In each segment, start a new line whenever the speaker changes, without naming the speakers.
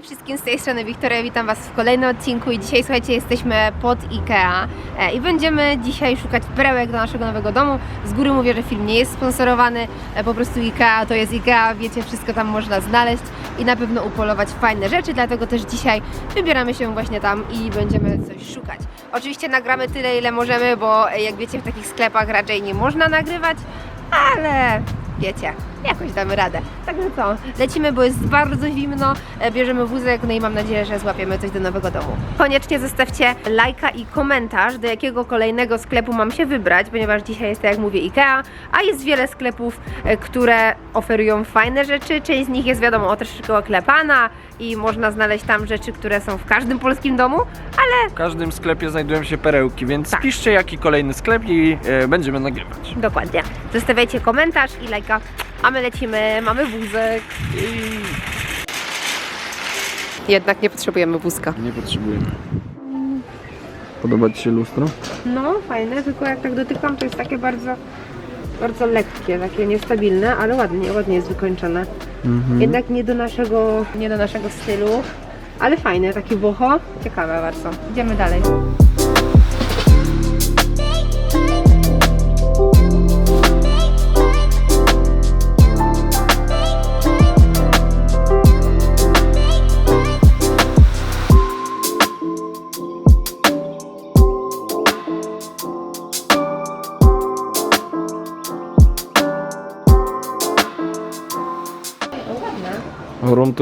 Hej wszystkim, z tej strony Wiktoria, witam Was w kolejnym odcinku i dzisiaj słuchajcie, jesteśmy pod IKEA e, i będziemy dzisiaj szukać perełek do naszego nowego domu. Z góry mówię, że film nie jest sponsorowany, e, po prostu IKEA to jest IKEA, wiecie, wszystko tam można znaleźć i na pewno upolować fajne rzeczy, dlatego też dzisiaj wybieramy się właśnie tam i będziemy coś szukać. Oczywiście nagramy tyle, ile możemy, bo e, jak wiecie, w takich sklepach raczej nie można nagrywać, ale wiecie, jakoś damy radę. Także co, lecimy, bo jest bardzo zimno, e, bierzemy wózek, no i mam nadzieję, że złapiemy coś do nowego domu. Koniecznie zostawcie lajka i komentarz, do jakiego kolejnego sklepu mam się wybrać, ponieważ dzisiaj jest, tak jak mówię, IKEA, a jest wiele sklepów, e, które oferują fajne rzeczy. Część z nich jest wiadomo troszeczkę oklepana i można znaleźć tam rzeczy, które są w każdym polskim domu, ale
W każdym sklepie znajdują się perełki, więc
Tak.
piszcie jaki kolejny sklep i e, będziemy nagrywać.
dokładnie. Zostawiajcie komentarz i lajka, a my lecimy, mamy wózek. Jednak nie potrzebujemy wózka.
Nie potrzebujemy. Podoba Ci się lustro?
No, fajne, tylko jak tak dotykam, to jest takie bardzo, bardzo lekkie, takie niestabilne, ale ładnie, ładnie jest wykończone.
Mhm.
Jednak nie do naszego, nie do naszego stylu, ale fajne, takie boho, ciekawe bardzo. Idziemy dalej.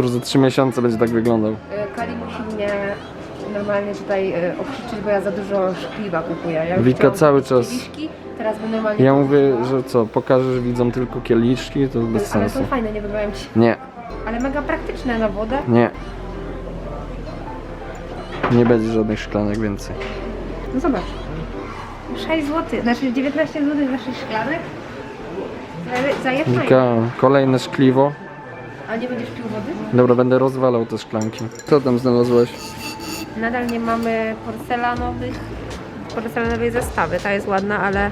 Tour za 3 miesiące będzie tak wyglądał.
Y, Kali musi mnie normalnie tutaj y, okrzyczyć, bo ja za dużo szkliwa kupuję. Ja
Wika cały czas.
Teraz będę normalnie
Ja mówię, że co, pokażesz widzom tylko kieliszki, to bez
Ale
sensu.
są fajne, nie podobają Ci.
Nie,
Ale mega praktyczne na wodę.
nie. Nie będzie żadnych szklanek więcej.
No zobacz. 6 zł, znaczy 19 zł za 6 szklanek. Za- Za je fajne.
Wika, kolejne szkliwo.
A nie będziesz pił wody?
Dobra, będę rozwalał te szklanki. Co tam znalazłeś?
Nadal nie mamy porcelanowych, porcelanowej zestawy. Ta jest ładna, ale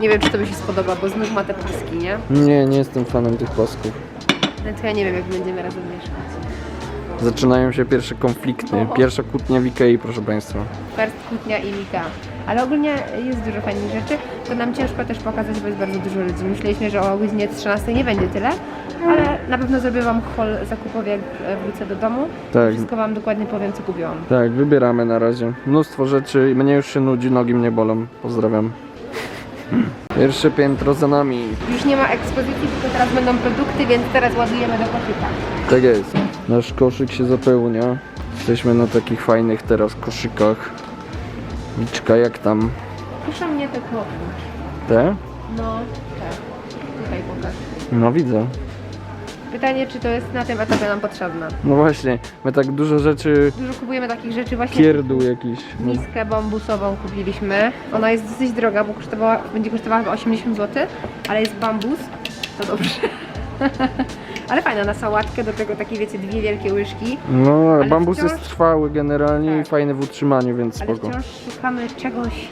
nie wiem, czy to mi się spodoba, bo znów ma te paski, nie?
Nie, nie jestem fanem tych pasków.
No to ja nie wiem, jak będziemy razem mieszkać.
Zaczynają się pierwsze konflikty. Pierwsza kłótnia w Ikei, proszę Państwa.
First Kutnia i Mika. Ale ogólnie jest dużo fajnych rzeczy. To nam ciężko też pokazać, bo jest bardzo dużo ludzi. Myśleliśmy, że o godzinie 13 nie będzie tyle, ale na pewno zrobię Wam haul zakupowy, jak e, wrócę do domu.
Tak,
Wszystko Wam dokładnie powiem, co kupiłam.
tak, wybieramy na razie. Mnóstwo rzeczy mnie już się nudzi, nogi mnie bolą. Pozdrawiam. Pierwsze piętro za nami.
Już nie ma ekspozycji, tylko teraz będą produkty, więc teraz ładujemy do koszyka.
Tak jest. Nasz koszyk się zapełnia. Jesteśmy na takich fajnych teraz koszykach. Liczka, jak tam?
Proszę mnie te kropki.
Te?
No, tak. Tutaj pokaż.
No widzę.
Pytanie, czy to jest na tym etapie nam potrzebne.
No właśnie, my tak dużo rzeczy,
Dużo kupujemy takich rzeczy właśnie.
pierdół jakiś. No,
Miskę bambusową kupiliśmy. Ona jest dosyć droga, bo kosztowała, będzie kosztowała chyba 80 zł, ale jest bambus, to dobrze. ale fajna na sałatkę, do tego takie wiecie, dwie wielkie łyżki.
no
Ale
bambus
wciąż-
jest trwały generalnie i
Tak.
fajny w utrzymaniu, więc
Ale
spoko.
wciąż szukamy czegoś.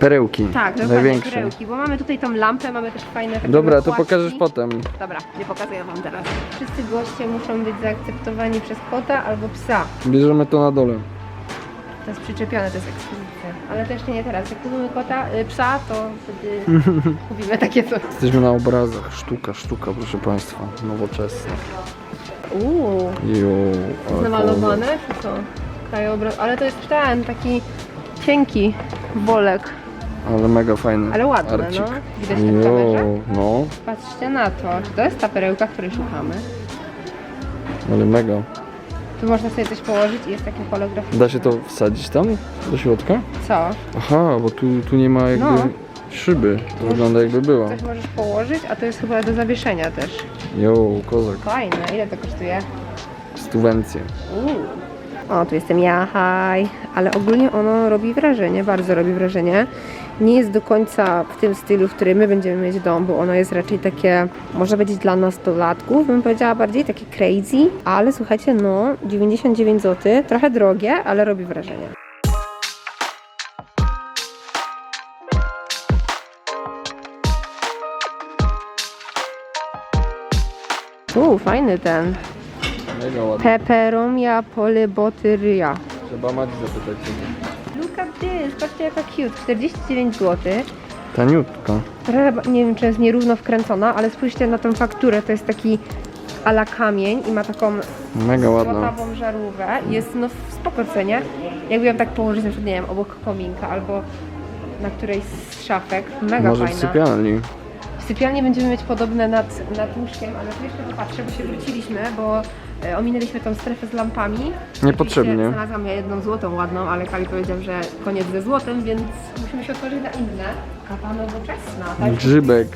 Perełki.
Tak, dokładnie,
największe.
perełki, bo mamy tutaj tą lampę, mamy też fajne takie
Dobra, to
nakładki.
pokażesz potem.
Dobra, nie pokazuję wam teraz. Wszyscy goście muszą być zaakceptowani przez kota albo psa.
Bierzemy to na dole.
To jest przyczepione, to jest ekspozycja. Ale to jeszcze nie teraz. Jak kupimy kota, y, psa, to wtedy kupimy takie coś.
Jesteśmy na obrazach. Sztuka, sztuka, proszę Państwa. Nowoczesna.
Uuu,
Jo, ale
namalowane czy co? Krajobraz, ale to jest ten, taki cienki bolek.
Ale mega fajny.
Ale ładne,
Arcik.
no. Widać w kamerze?
No,
Patrzcie na to. Czy to jest ta perełka, której szukamy?
ale mega.
Tu można sobie coś położyć i jest takie holograficzne.
Da się to wsadzić tam? Do środka?
Co?
Aha, bo tu, tu nie ma jakby
No.
szyby. To wygląda jakby była.
Coś możesz położyć, a to jest chyba do zawieszenia też.
Jo, kozak.
Fajne. Ile to kosztuje?
Stuwencje.
O, tu jestem ja, hi. Ale ogólnie ono robi wrażenie, bardzo robi wrażenie. Nie jest do końca w tym stylu, w którym my będziemy mieć dom, bo ono jest raczej takie, może być dla nastolatków, bym powiedziała bardziej takie crazy. Ale słuchajcie, no, 99 zł, trochę drogie, ale robi wrażenie. Uuu, fajny ten.
Mega.
Peperomia polybotyria.
Trzeba Madzi zapytać ciebie.
Look at this, patrzcie jaka cute, 49 zł.
Taniutka.
Trochę, nie wiem czy jest nierówno wkręcona, ale spójrzcie na tą fakturę, to jest taki ala kamień i ma taką
Mega ładna.
złotawą żarówkę. Jest no w spoko cenie. Jakby ją tak położyć na przykład, nie wiem, obok kominka albo na którejś z szafek. Mega
Może w
fajna.
sypialni.
W sypialni będziemy mieć podobne nad, nad łóżkiem, ale tu jeszcze popatrzę, bo się wróciliśmy, bo e, ominęliśmy tą strefę z lampami.
Niepotrzebnie.
Oczywiście Znalazłam ja jedną złotą ładną, ale Kali powiedział, że koniec ze złotem, więc musimy się otworzyć na inne. Kapa nowoczesna. Ta już,
Grzybek.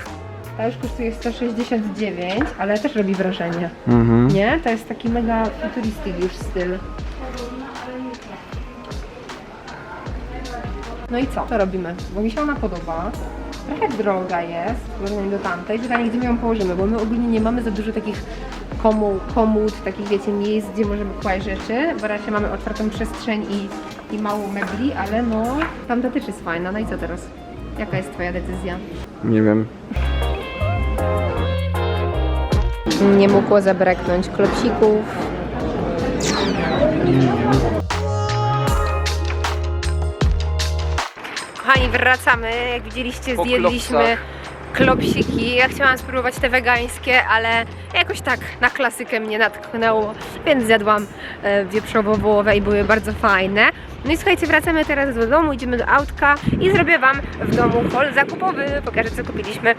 ta już kosztuje 169, ale też robi wrażenie.
Mhm.
Nie? To jest taki mega futuristic już styl. No i co? To robimy, bo mi się ona podoba. Trochę droga jest w porównaniu do tamtej. Pytanie, gdzie my ją położymy, bo my ogólnie nie mamy za dużo takich komu, komód, takich wiecie, miejsc, gdzie możemy kłaść rzeczy. Bo raczej mamy otwartą przestrzeń i, i mało mebli, ale no, tamta też jest fajna. No i co teraz? Jaka jest twoja decyzja?
Nie wiem.
Nie mogło zabraknąć klopsików. Kochani, wracamy. Jak widzieliście,
Po
zjedliśmy
klopsach.
Klopsiki. Ja chciałam spróbować te wegańskie, ale jakoś tak na klasykę mnie natknęło, więc zjadłam e, wieprzowo-wołowe i były bardzo fajne. No i słuchajcie, wracamy teraz do domu, idziemy do autka i zrobię Wam w domu haul zakupowy, pokażę co kupiliśmy.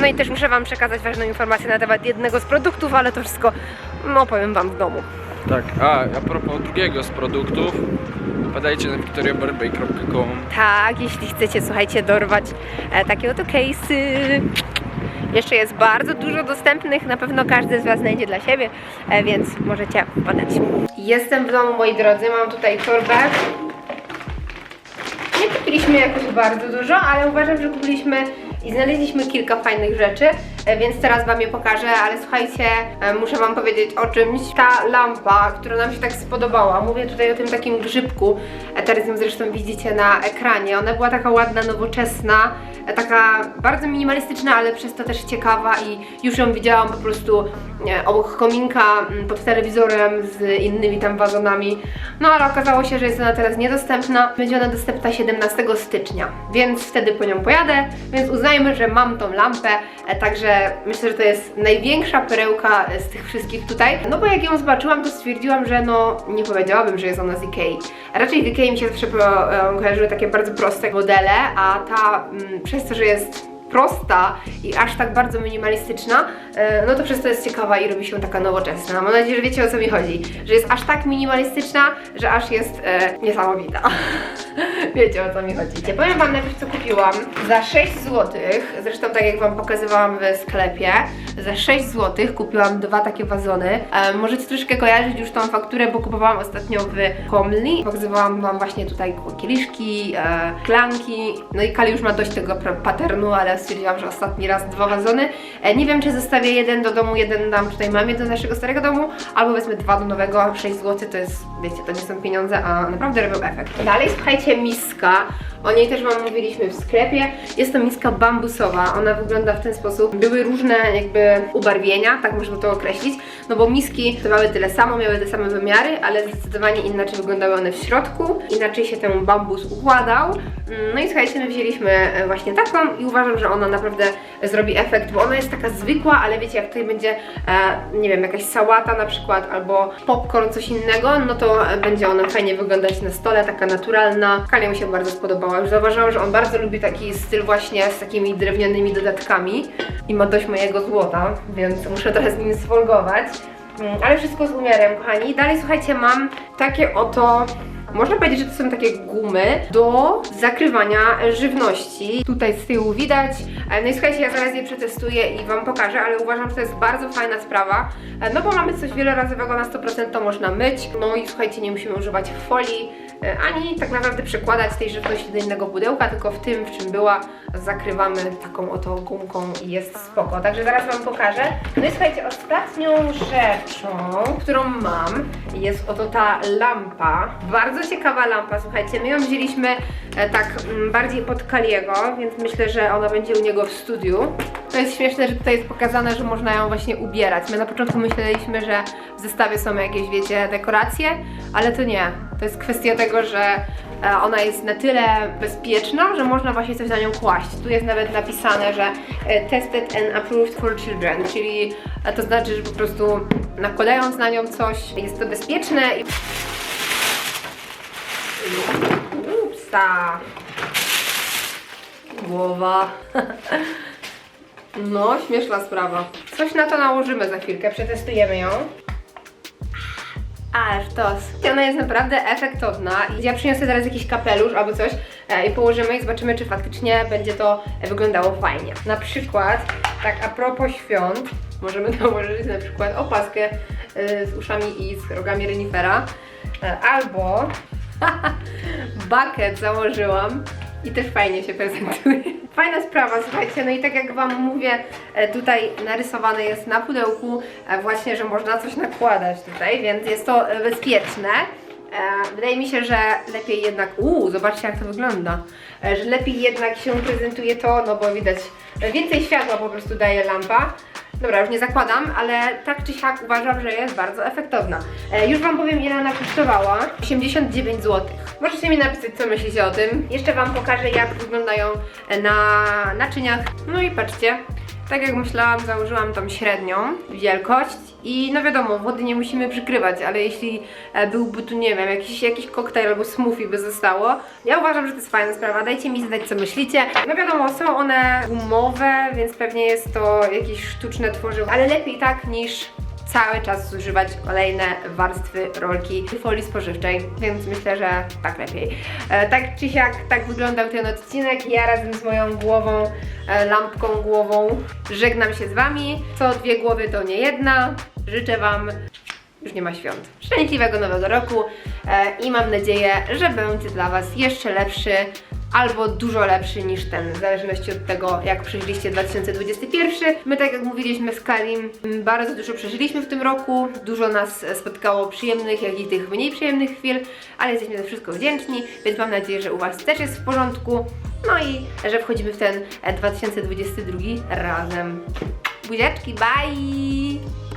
No i też muszę Wam przekazać ważną informację na temat jednego z produktów, ale to wszystko no, powiem Wam w domu.
Tak, a a propos drugiego z produktów, badajcie na victoriabarbej.com
Tak, jeśli chcecie, słuchajcie, dorwać e, takie oto case'y. Jeszcze jest bardzo dużo dostępnych, na pewno każdy z Was znajdzie dla siebie, e, więc możecie podać. Jestem w domu, moi drodzy, mam tutaj torbę. Nie kupiliśmy jakoś bardzo dużo, ale uważam, że kupiliśmy i znaleźliśmy kilka fajnych rzeczy, więc teraz Wam je pokażę, ale słuchajcie, e, muszę Wam powiedzieć o czymś. Ta lampa, która nam się tak spodobała, mówię tutaj o tym takim grzybku, e, teraz ją zresztą widzicie na ekranie, ona była taka ładna, nowoczesna, e, taka bardzo minimalistyczna, ale przez to też ciekawa i już ją widziałam po prostu obok kominka, mm, pod telewizorem z innymi tam wazonami, no ale okazało się, że jest ona teraz niedostępna, będzie ona dostępna 17 stycznia, więc wtedy po nią pojadę, więc uznajmy, że mam tą lampę, e, także myślę, że to jest największa perełka z tych wszystkich tutaj, no bo jak ją zobaczyłam, to stwierdziłam, że no nie powiedziałabym, że jest ona z Ikei. Raczej w Ikei mi się zawsze e, kojarzyły takie bardzo proste modele, a ta mm, przez to, że jest prosta i aż tak bardzo minimalistyczna, e, no to przez to jest ciekawa i robi się taka nowoczesna. Mam nadzieję, że wiecie o co mi chodzi. Że jest aż tak minimalistyczna, że aż jest e, niesamowita. wiecie o co mi chodzi. Powiem Wam najpierw co kupiłam. Za 6 zł, zresztą tak jak Wam pokazywałam w sklepie, za 6 zł kupiłam dwa takie wazony. E, możecie troszkę kojarzyć już tą fakturę, bo kupowałam ostatnio w Komli. Pokazywałam Wam właśnie tutaj kieliszki, e, klanki. No i Kali już ma dość tego paternu, ale stwierdziłam, że ostatni raz dwa wazony. E, nie wiem, czy zostawię jeden do domu, jeden dam tutaj mamie do naszego starego domu, albo wezmę dwa do nowego. 6 zł to jest, wiecie, to nie są pieniądze, a naprawdę robią efekt. Dalej, słuchajcie, miska. O niej też Wam mówiliśmy w sklepie. Jest to miska bambusowa. Ona wygląda w ten sposób. Były różne jakby ubarwienia, tak można to określić. No bo miski kosztowały tyle samo, miały te same wymiary, ale zdecydowanie inaczej wyglądały one w środku. Inaczej się ten bambus układał. Mm, No i słuchajcie, my wzięliśmy e, właśnie taką i uważam, że ona naprawdę zrobi efekt, bo ona jest taka zwykła, ale wiecie, jak tutaj będzie, e, nie wiem, jakaś sałata na przykład, albo popcorn, coś innego, no to będzie ona fajnie wyglądać na stole, taka naturalna. Kalia mi się bardzo spodobała. Już zauważyłam, że on bardzo lubi taki styl właśnie z takimi drewnianymi dodatkami i ma dość mojego złota, więc muszę trochę z nim sfolgować. Mm, Ale wszystko z umiarem, kochani. Dalej, słuchajcie, mam takie oto można powiedzieć, że to są takie gumy do zakrywania żywności. Tutaj z tyłu widać. E, No i słuchajcie, ja zaraz je przetestuję i Wam pokażę, ale uważam, że to jest bardzo fajna sprawa. E, No bo mamy coś wielorazowego na 100% to można myć. No i słuchajcie, nie musimy używać folii ani tak naprawdę przekładać tej żywności do innego pudełka, tylko w tym, w czym była, zakrywamy taką oto gumką i jest spoko. Także zaraz Wam pokażę. No i słuchajcie, ostatnią rzeczą, którą mam, jest oto ta lampa. Bardzo ciekawa lampa, słuchajcie. My ją wzięliśmy e, tak mm, bardziej pod Kaliego, więc myślę, że ona będzie u niego w studiu. To jest śmieszne, że tutaj jest pokazane, że można ją właśnie ubierać. My na początku myśleliśmy, że w zestawie są jakieś, wiecie, dekoracje, ale to nie. To jest kwestia tego, że e, ona jest na tyle bezpieczna, że można właśnie coś na nią kłaść. Tu jest nawet napisane, że e, tested and approved for children, czyli e, to znaczy, że po prostu nakładając na nią coś jest to bezpieczne i... Upsa. Głowa. No, śmieszna sprawa. Coś na to nałożymy za chwilkę, przetestujemy ją. Ależ tos. Ona jest naprawdę efektowna. I Ja przyniosę zaraz jakiś kapelusz albo coś e, i położymy i zobaczymy, czy faktycznie będzie to wyglądało fajnie. Na przykład, tak a propos świąt, możemy nałożyć na przykład opaskę e, z uszami i z rogami renifera. E, Albo bucket założyłam i też fajnie się prezentuje. Fajna sprawa, słuchajcie, no i tak jak Wam mówię, e, tutaj narysowane jest na pudełku e, właśnie, że można coś nakładać tutaj, więc jest to e, bezpieczne. Wydaje mi się, że lepiej jednak, uuu, zobaczcie jak to wygląda, że lepiej jednak się prezentuje to, no bo widać, więcej światła po prostu daje lampa. Dobra, już nie zakładam, ale tak czy siak uważam, że jest bardzo efektowna. E, już Wam powiem, ile ona kosztowała. 89 zł. Możecie mi napisać, co myślicie o tym. Jeszcze Wam pokażę, jak wyglądają e, na naczyniach. No i patrzcie, tak jak myślałam, założyłam tą średnią wielkość i no wiadomo, wody nie musimy przykrywać, ale jeśli e, byłby tu, nie wiem, jakiś, jakiś koktajl albo smoothie by zostało, ja uważam, że to jest fajna sprawa. Dajcie mi znać, co myślicie. No wiadomo, są one gumowe, więc pewnie jest to jakieś sztuczne tworzywo, ale lepiej tak niż cały czas zużywać kolejne warstwy rolki folii spożywczej, więc myślę, że tak lepiej. E, tak czy siak, tak wyglądał ten odcinek. Ja razem z moją głową, e, lampką głową żegnam się z Wami. Co dwie głowy to nie jedna. Życzę Wam już nie ma świąt. Szczęśliwego Nowego Roku e, i mam nadzieję, że będzie dla Was jeszcze lepszy albo dużo lepszy niż ten, w zależności od tego, jak przeżyliście 2021. My, tak jak mówiliśmy z Karim, m, bardzo dużo przeżyliśmy w tym roku, dużo nas e, spotkało przyjemnych, jak i tych mniej przyjemnych chwil, ale jesteśmy za wszystko wdzięczni, więc mam nadzieję, że u Was też jest w porządku, no i że wchodzimy w ten e, 2022 razem. Buziaczki, bye!